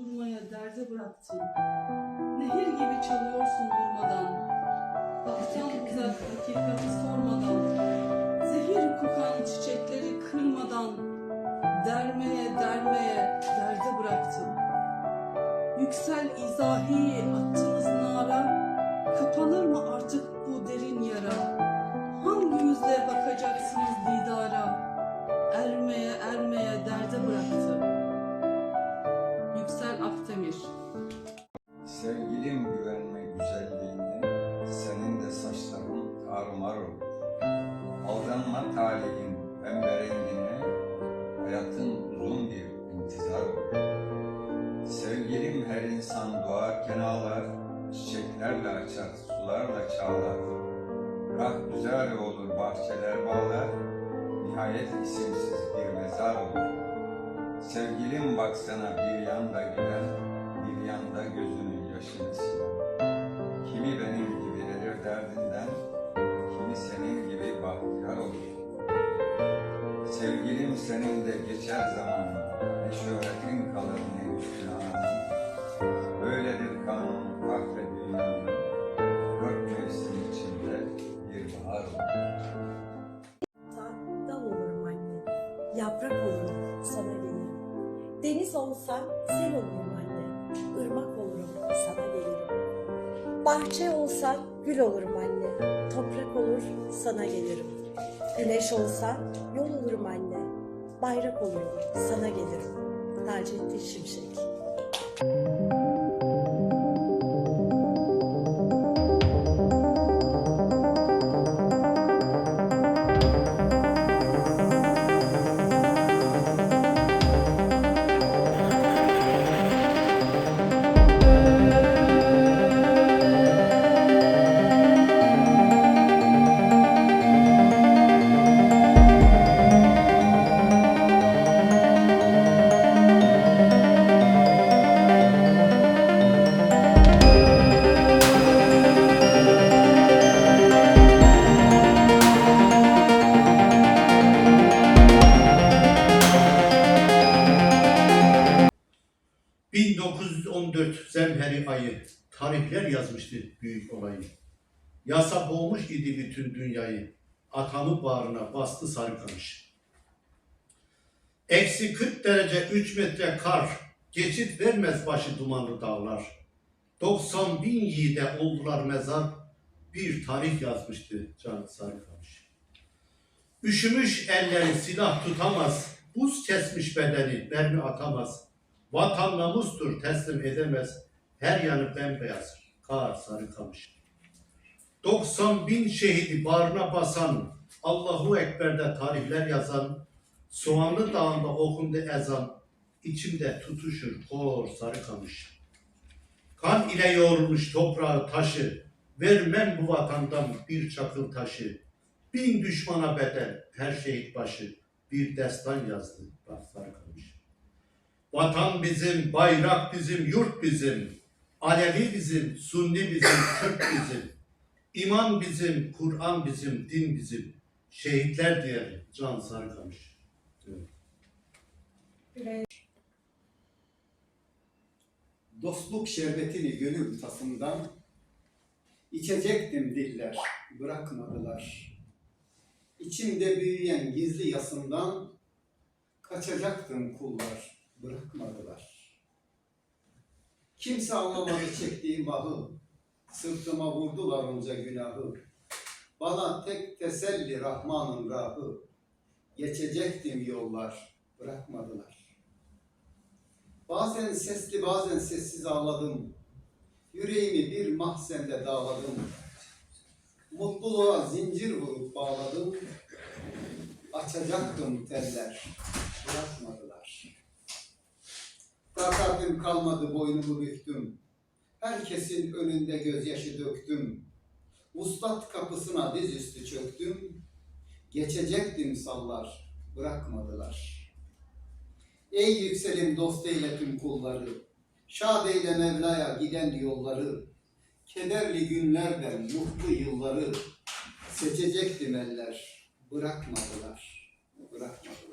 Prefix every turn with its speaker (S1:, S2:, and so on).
S1: Durmaya derde bıraktın. Nehir gibi çalıyorsun durmadan. Baksan uzak hakikati sormadan. Zehir kokan çiçekleri kırmadan. Dermeye dermeye derde bıraktın. Yüksel izahi attınız nara. Kapanır mı artık bu derin yara? Akdemir
S2: Sevgilim güvenme güzelliğine, senin de saçların tarumar olur. Aldanma talihin pembe rengine, hayatın uzun bir intizar olur. Sevgilim her insan doğarken ağlar, çiçeklerle açar, sularla çağlar. Rah güzel olur, bahçeler bağlar, nihayet isimsiz bir mezar olur. Sevgilim baksana bir yanda güler, bir yanda gözünün yaşını siler. Kimi benim gibi erir derdinden, kimi senin gibi bahtiyar olur. Sevgilim senin de geçer zaman, ne şöhretin kalır ne günahın. Böyledir kanun
S3: Deniz olsan sel olurum anne, ırmak olurum, sana gelirim. Bahçe olsan gül olurum anne, toprak olur, sana gelirim. Güneş olsan yol olurum anne, bayrak olurum, sana gelirim. Taceddin Şimşek
S4: Ee, 1914 Zemheri ayı tarihler yazmıştı büyük olayı. Yasa boğmuş idi bütün dünyayı. Atamı bağrına bastı sarıkamış. Eksi 40 derece 3 metre kar. Geçit vermez başı dumanlı dağlar. 90 bin yiğide oldular mezar. Bir tarih yazmıştı Can Sarıkamış. Üşümüş elleri silah tutamaz. Buz kesmiş bedeni mermi atamaz. Vatan namustur teslim edemez. Her yanı bembeyaz. Kar sarı kamış. 90 bin şehidi bağrına basan, Allahu Ekber'de tarihler yazan, Soğanlı Dağı'nda okundu ezan, içimde tutuşur kor sarı kamış. Kan ile yoğrulmuş toprağı taşı, vermem bu vatandan bir çakıl taşı. Bin düşmana bedel her şehit başı, bir destan yazdı bak sarı kamış. Vatan bizim, bayrak bizim, yurt bizim. Alevi bizim, Sunni bizim, Kürt bizim. İman bizim, Kur'an bizim, din bizim. Şehitler diye Can Sarıkamış. Evet.
S5: Dostluk şerbetini gönül tasından içecektim diller, bırakmadılar. İçimde büyüyen gizli yasından kaçacaktım kullar, bırakmadılar. Kimse anlamadı çektiğim ahı, sırtıma vurdular onca günahı. Bana tek teselli Rahman'ın rahı, geçecektim yollar, bırakmadılar. Bazen sesli bazen sessiz ağladım. Yüreğimi bir mahzende dağladım. Mutluluğa zincir vurup bağladım. Açacaktım teller, bırakmadılar. Takatim kalmadı boynumu büktüm. Herkesin önünde gözyaşı döktüm. Vuslat kapısına dizüstü çöktüm. Geçecektim sallar, bırakmadılar. Ey yükselim dost eyle tüm kulları. Şad eyle Mevla'ya giden yolları. Kederli günlerden mutlu yılları. Seçecektim eller, bırakmadılar, bırakmadılar.